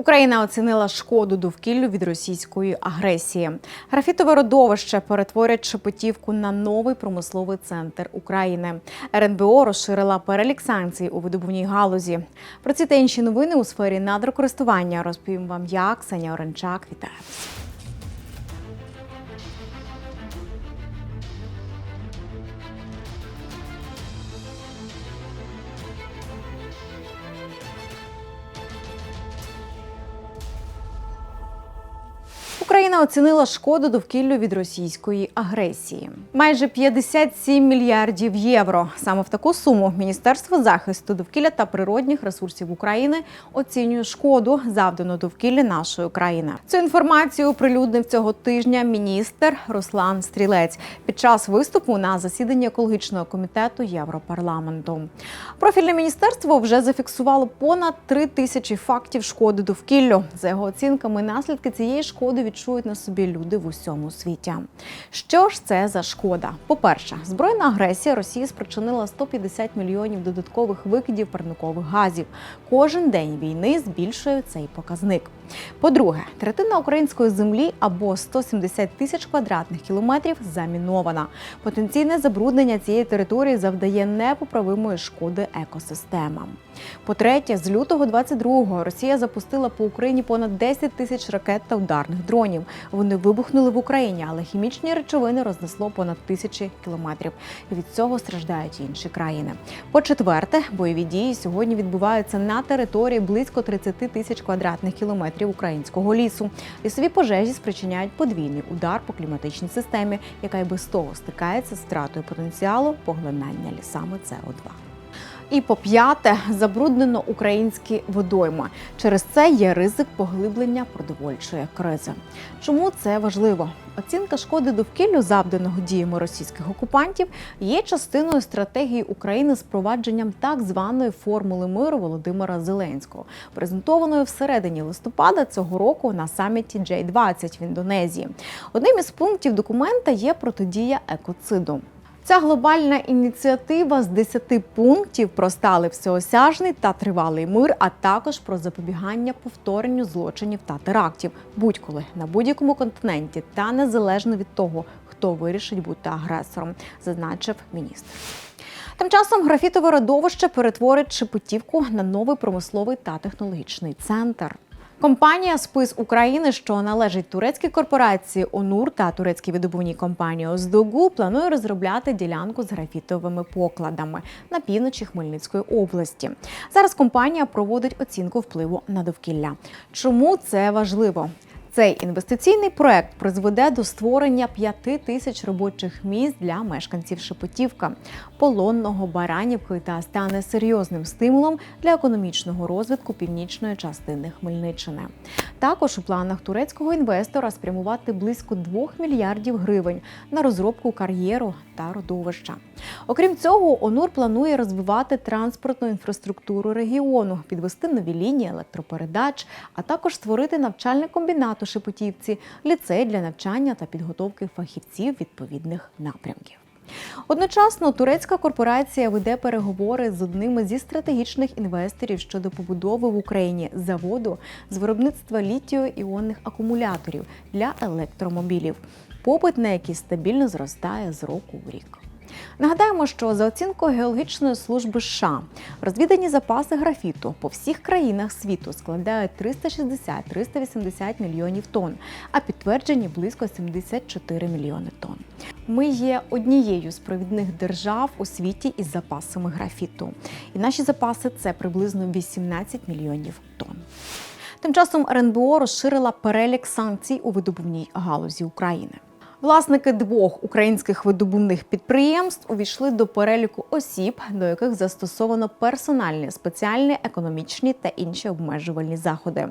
Україна оцінила шкоду довкіллю від російської агресії. Графітове родовище перетворять Шепетівку на новий промисловий центр України. РНБО розширила перелік санкцій у видобувній галузі. Про ці та інші новини у сфері надрокористування розповім вам я, Ксенія Оренчак. Вітаю Україна оцінила шкоду довкіллю від російської агресії. Майже 57 мільярдів євро. Саме в таку суму Міністерство захисту довкілля та природних ресурсів України оцінює шкоду, завдану довкіллі нашої країни. Цю інформацію оприлюднив цього тижня міністр Руслан Стрілець під час виступу на засіданні екологічного комітету Європарламенту. Профільне міністерство вже зафіксувало понад 3 тисячі фактів шкоди довкіллю. За його оцінками, наслідки цієї шкоди відчують на собі люди в усьому світі. Що ж це за шкода? По-перше, збройна агресія Росії спричинила 150 мільйонів додаткових викидів парникових газів. Кожен день війни збільшує цей показник. По-друге, третина української землі або 170 тисяч квадратних кілометрів замінована. Потенційне забруднення цієї території завдає непоправимої шкоди екосистемам. По-третє, з лютого 22-го Росія запустила по Україні понад 10 тисяч ракет та ударних дронів. Вони вибухнули в Україні, але хімічні речовини рознесло понад тисячі кілометрів. Від цього страждають інші країни. По-четверте, бойові дії сьогодні відбуваються на території близько 30 тисяч квадратних кілометрів українського лісу. Лісові пожежі спричиняють подвійний удар по кліматичній системі, яка й без того стикається з втратою потенціалу поглинання лісами СО2. І по п'яте, забруднено українські водойми. Через це є ризик поглиблення продовольчої кризи. Чому це важливо? Оцінка шкоди довкіллю, завданого діями російських окупантів, є частиною стратегії України з провадженням так званої формули миру Володимира Зеленського, презентованої всередині листопада цього року на саміті J20 в Індонезії. Одним із пунктів документа є протидія екоциду. Ця глобальна ініціатива з 10 пунктів про сталий всеосяжний та тривалий мир, а також про запобігання повторенню злочинів та терактів будь-коли на будь-якому континенті та незалежно від того, хто вирішить бути агресором, зазначив міністр. Тим часом графітове родовище перетворить Шепетівку на новий промисловий та технологічний центр. Компанія Спис України, що належить турецькій корпорації ОНУР та турецькій видобувній компанії Оздогу, планує розробляти ділянку з графітовими покладами на півночі Хмельницької області. Зараз компанія проводить оцінку впливу на довкілля. Чому це важливо? Цей інвестиційний проект призведе до створення 5 тисяч робочих місць для мешканців Шепетівка, полонного Баранівки та стане серйозним стимулом для економічного розвитку північної частини Хмельниччини. Також у планах турецького інвестора спрямувати близько 2 мільярдів гривень на розробку кар'єру та родовища. Окрім цього, ОНУР планує розвивати транспортну інфраструктуру регіону, підвести нові лінії електропередач, а також створити навчальний комбінат у Шепетівці, ліцей для навчання та підготовки фахівців відповідних напрямків. Одночасно турецька корпорація веде переговори з одним зі стратегічних інвесторів щодо побудови в Україні заводу з виробництва літіо-іонних акумуляторів для електромобілів, попит на які стабільно зростає з року в рік. Нагадаємо, що за оцінкою геологічної служби США розвідані запаси графіту по всіх країнах світу складають 360-380 мільйонів тонн, а підтверджені близько 74 мільйони тонн. Ми є однією з провідних держав у світі із запасами графіту. І наші запаси це приблизно 18 мільйонів тонн. Тим часом РНБО розширила перелік санкцій у видобувній галузі України. Власники двох українських видобувних підприємств увійшли до переліку осіб, до яких застосовано персональні, спеціальні, економічні та інші обмежувальні заходи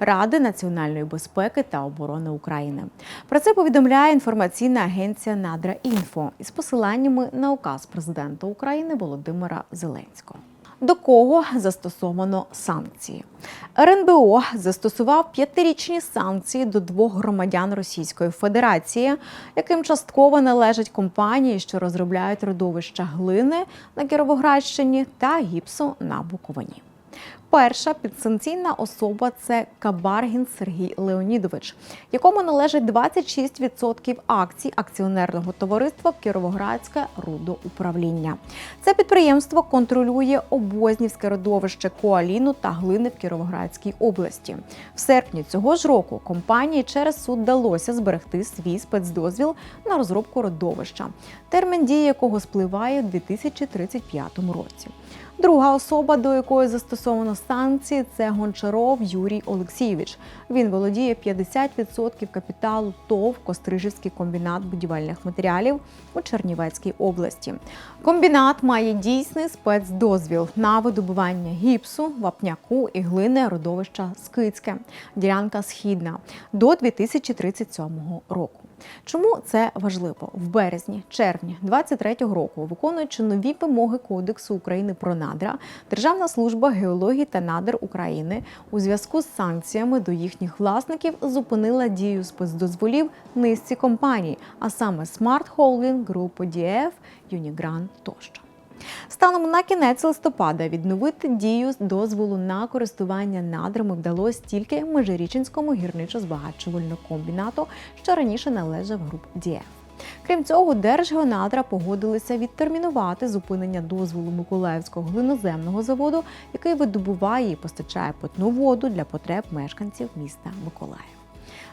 Ради національної безпеки та оборони України. Про це повідомляє інформаційна агенція Надра Інфо із посиланнями на указ президента України Володимира Зеленського. До кого застосовано санкції? РНБО застосував п'ятирічні санкції до двох громадян Російської Федерації, яким частково належать компанії, що розробляють родовища глини на Кіровоградщині та гіпсу на Буковині. Перша підсанкційна особа це Кабаргін Сергій Леонідович, якому належить 26% акцій акціонерного товариства Кіровоградське рудоуправління. Це підприємство контролює обознівське родовище коаліну та глини в Кіровоградській області. В серпні цього ж року компанії через суд вдалося зберегти свій спецдозвіл на розробку родовища, термін дії якого спливає у 2035 році. Друга особа, до якої застосовано санкції, це Гончаров Юрій Олексійович. Він володіє 50% капіталу ТОВ Кострижівський комбінат будівельних матеріалів у Чернівецькій області. Комбінат має дійсний спецдозвіл на видобування гіпсу, вапняку і глини родовища Скицьке, ділянка східна до 2037 року. Чому це важливо? В березні, червні 23-го року, виконуючи нові вимоги Кодексу України про надра, Державна служба геології та надр України у зв'язку з санкціями до їхніх власників зупинила дію спецдозволів низці компаній, а саме Smart Holding, групи DF, Unigran тощо. Станом на кінець листопада відновити дію дозволу на користування надрами вдалося тільки Межирічинському гірничо-збагачувальному комбінату, що раніше належав груп ДІЕФ. Крім цього, Держгеонадра погодилися відтермінувати зупинення дозволу Миколаївського глиноземного заводу, який видобуває і постачає питну воду для потреб мешканців міста Миколаїв.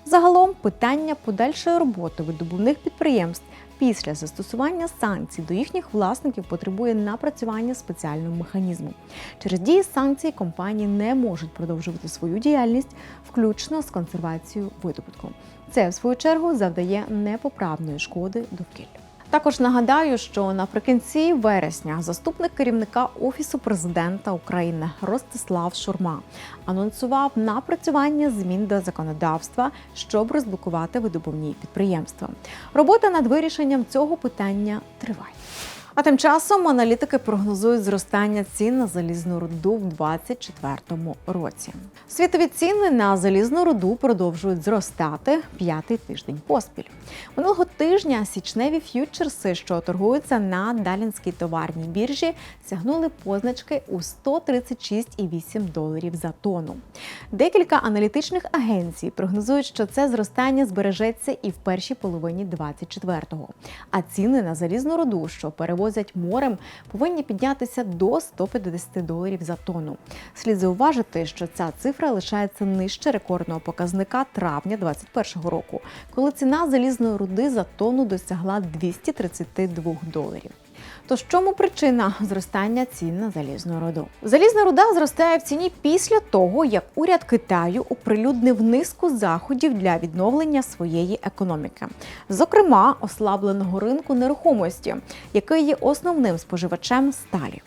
Загалом питання подальшої роботи видобувних підприємств після застосування санкцій до їхніх власників потребує напрацювання спеціального механізму. Через дії санкцій компанії не можуть продовжувати свою діяльність, включно з консервацією видобутку. Це, в свою чергу, завдає непоправної шкоди довкіллю. Також нагадаю, що наприкінці вересня заступник керівника офісу президента України Ростислав Шурма анонсував напрацювання змін до законодавства, щоб розблокувати видобувні підприємства. Робота над вирішенням цього питання триває. А тим часом аналітики прогнозують зростання цін на залізну руду в 2024 році. Світові ціни на залізну руду продовжують зростати п'ятий тиждень поспіль. Минулого тижня січневі ф'ючерси, що торгуються на Далінській товарній біржі, сягнули позначки у 136,8 доларів за тонну. Декілька аналітичних агенцій прогнозують, що це зростання збережеться і в першій половині 24-го. А ціни на залізну руду, що перевозять морем, повинні піднятися до 150 доларів за тонну. Слід зауважити, що ця цифра лишається нижче рекордного показника травня 2021 року, коли ціна залізної руди за тонну досягла 232 доларів. То в чому причина зростання цін на залізну руду? Залізна руда зростає в ціні після того, як уряд Китаю оприлюднив низку заходів для відновлення своєї економіки, зокрема ослабленого ринку нерухомості, який є основним споживачем сталі.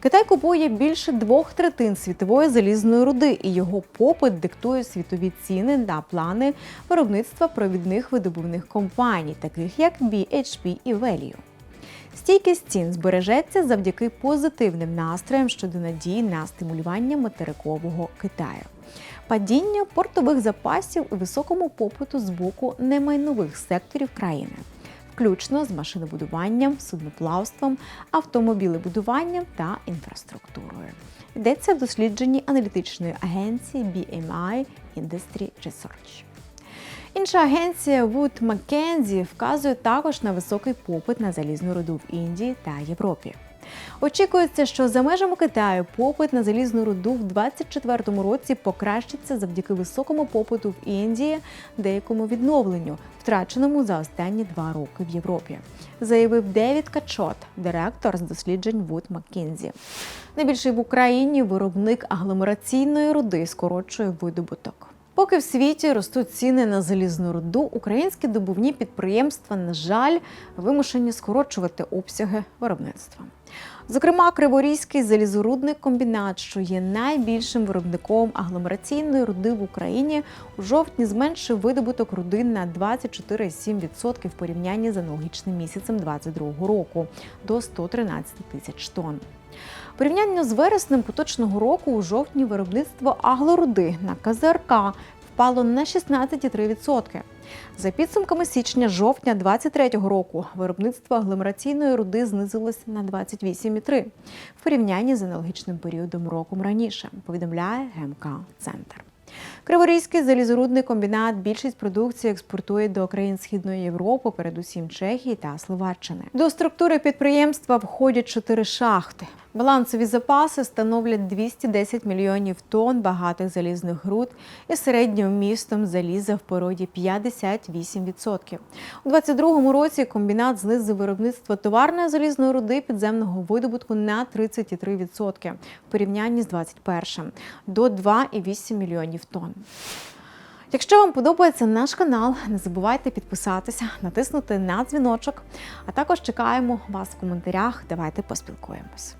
Китай купує більше двох третин світової залізної руди, і його попит диктує світові ціни на плани виробництва провідних видобувних компаній, таких як BHP і Value. Стійкість цін збережеться завдяки позитивним настроям щодо надії на стимулювання материкового Китаю. Падіння портових запасів і високому попиту з боку немайнових секторів країни, включно з машинобудуванням, судноплавством, автомобілебудуванням та інфраструктурою. Йдеться в дослідженні аналітичної агенції BMI Industry Research. Інша агенція Wood Mackenzie вказує також на високий попит на залізну руду в Індії та Європі. Очікується, що за межами Китаю попит на залізну руду в 2024 році покращиться завдяки високому попиту в Індії, деякому відновленню, втраченому за останні два роки в Європі, заявив Девід Качот, директор з досліджень Wood Mackenzie. Найбільший в Україні виробник агломераційної руди скорочує видобуток. Поки в світі ростуть ціни на залізну руду, українські добувні підприємства, на жаль, вимушені скорочувати обсяги виробництва. Зокрема, Криворізький залізорудний комбінат, що є найбільшим виробником агломераційної руди в Україні, у жовтні зменшив видобуток руди на 24,7% в порівнянні з аналогічним місяцем 2022 року до 113 тисяч тонн. Порівняння з вереснем поточного року у жовтні виробництво аглоруди на КЗРК впало на 16,3%. За підсумками січня-жовтня 2023 року виробництво агломераційної руди знизилось на 28,3 в порівнянні з аналогічним періодом роком раніше, повідомляє ГМК Центр. Криворізький залізорудний комбінат більшість продукції експортує до країн Східної Європи, передусім Чехії та Словаччини. До структури підприємства входять чотири шахти. Балансові запаси становлять 210 мільйонів тонн багатих залізних груд із середнім вмістом заліза в породі 58%. У 2022 році комбінат знизив виробництво товарної залізної руди підземного видобутку на 33% в порівнянні з 2021 до 2,8 мільйонів тонн. Якщо вам подобається наш канал, не забувайте підписатися, натиснути на дзвіночок, а також чекаємо вас в коментарях. Давайте поспілкуємось.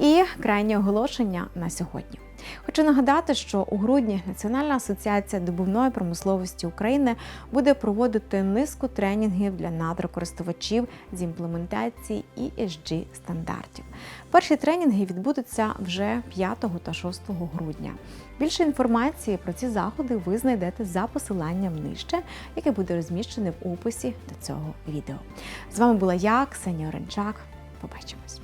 І крайнє оголошення на сьогодні. Хочу нагадати, що у грудні Національна асоціація добувної промисловості України буде проводити низку тренінгів для надрокористувачів з імплементації ESG стандартів. Перші тренінги відбудуться вже 5 та 6 грудня. Більше інформації про ці заходи ви знайдете за посиланням нижче, яке буде розміщене в описі до цього відео. З вами була я, Ксенія Оренчак. Побачимось.